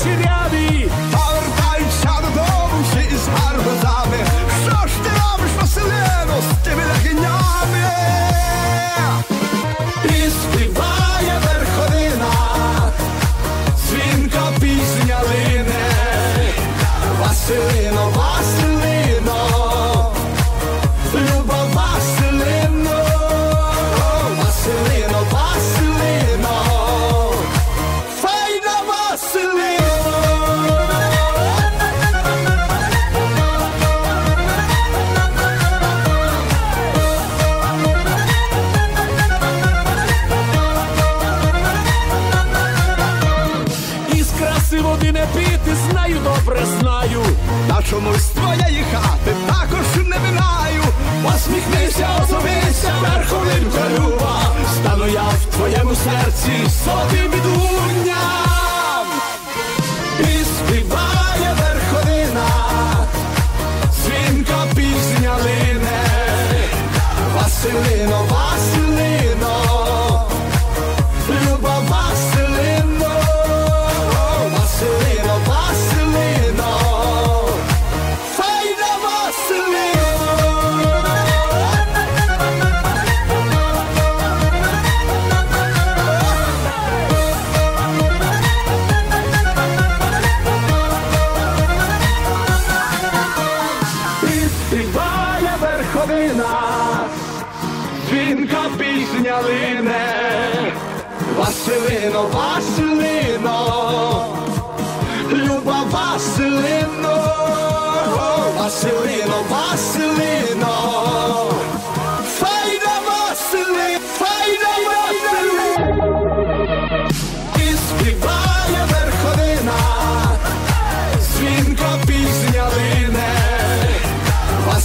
Siriano. усміхнися, озовися, верховинка люба, стану я в твоєму серці собі бідунням і співає верховина, дзвінка пісня лине,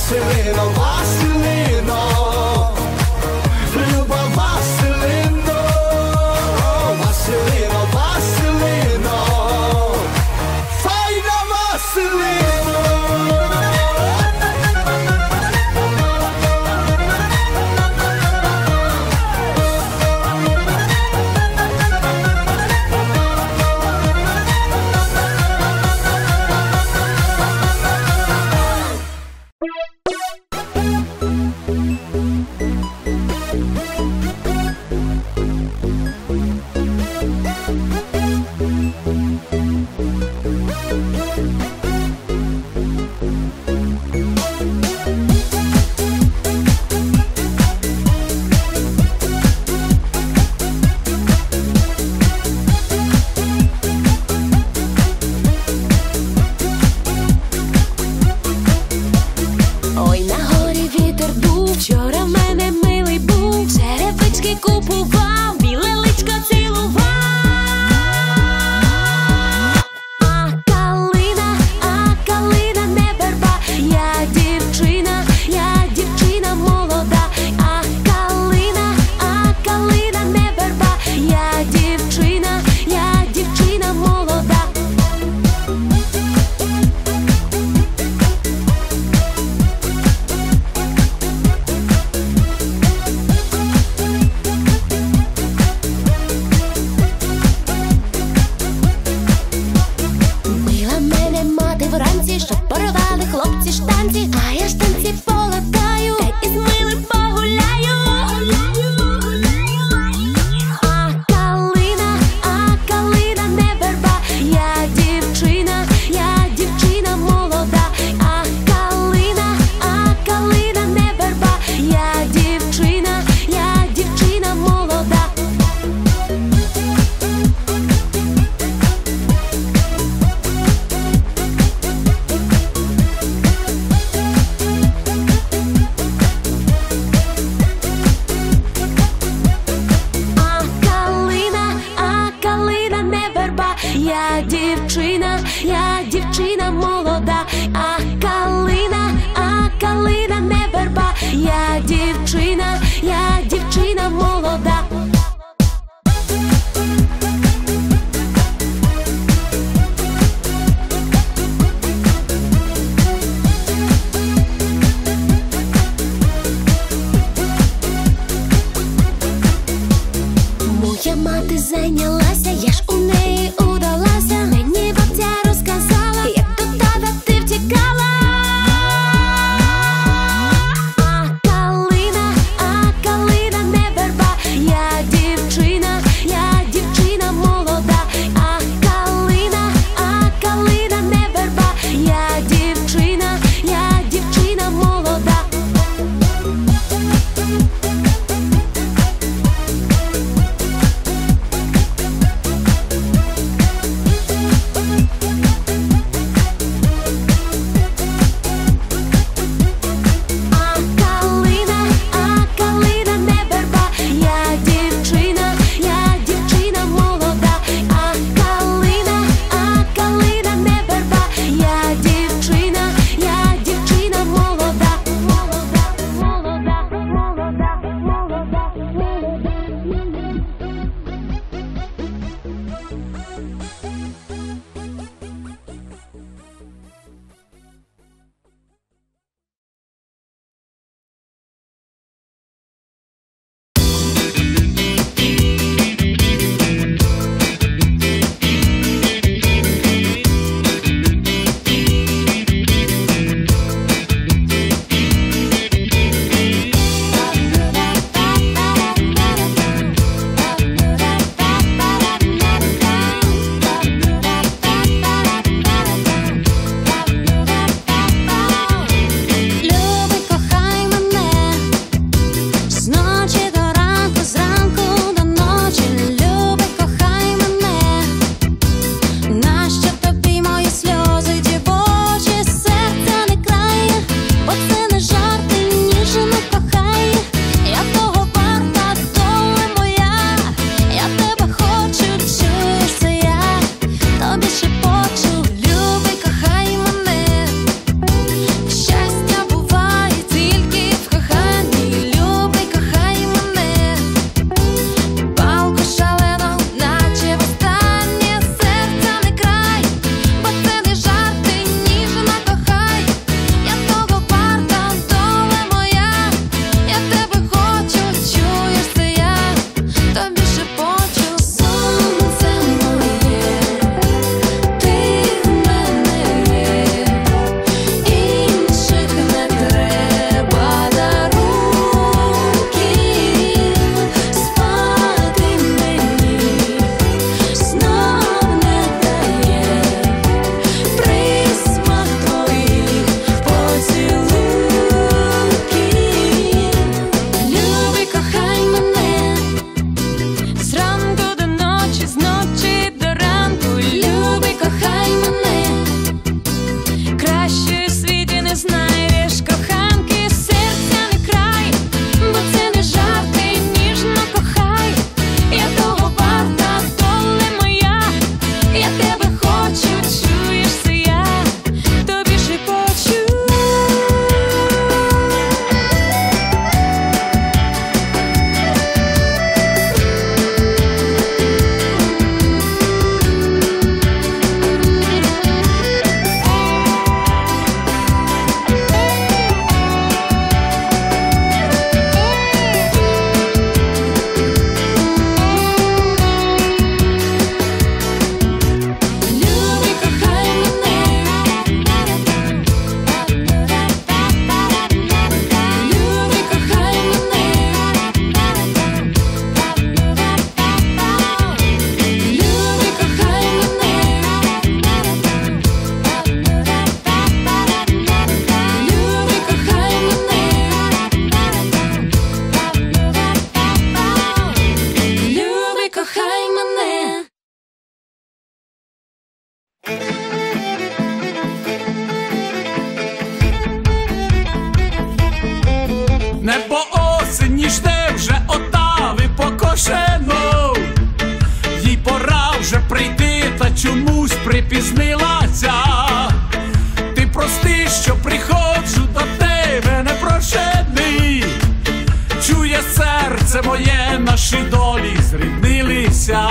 dancing in ти зайнялася, я ж серце моє, наші долі зріднилися.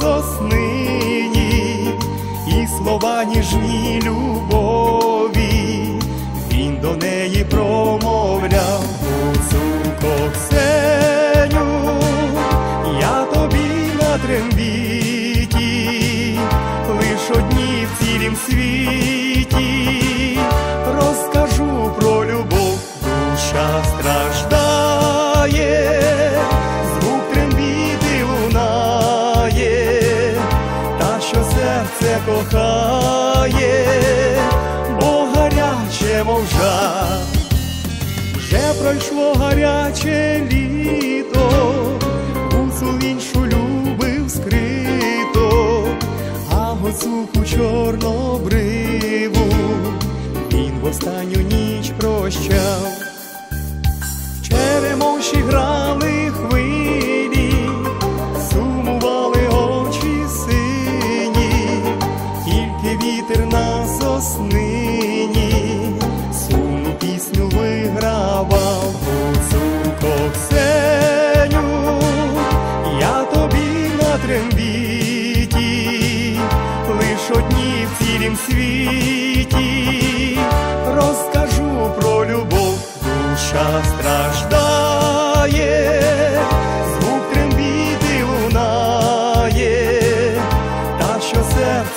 соснині, і слова ніжні любові, він до неї промовляв у зукох все. серце кохає, бо гаряче мовжа, вже пройшло гаряче літо, гуцул іншу любив скрито, а гоцуку чорнобриву він в останню ніч прощав, в черемоші грали хвилі.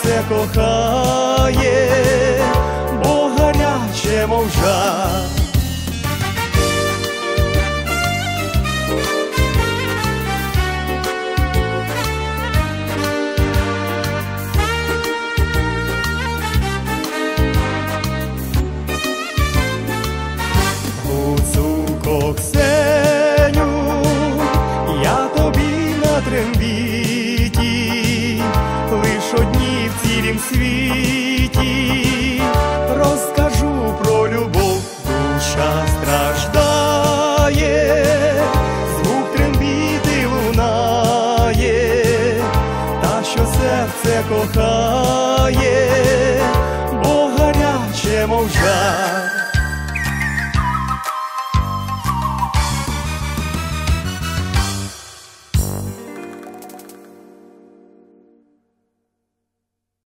Серце кохає, в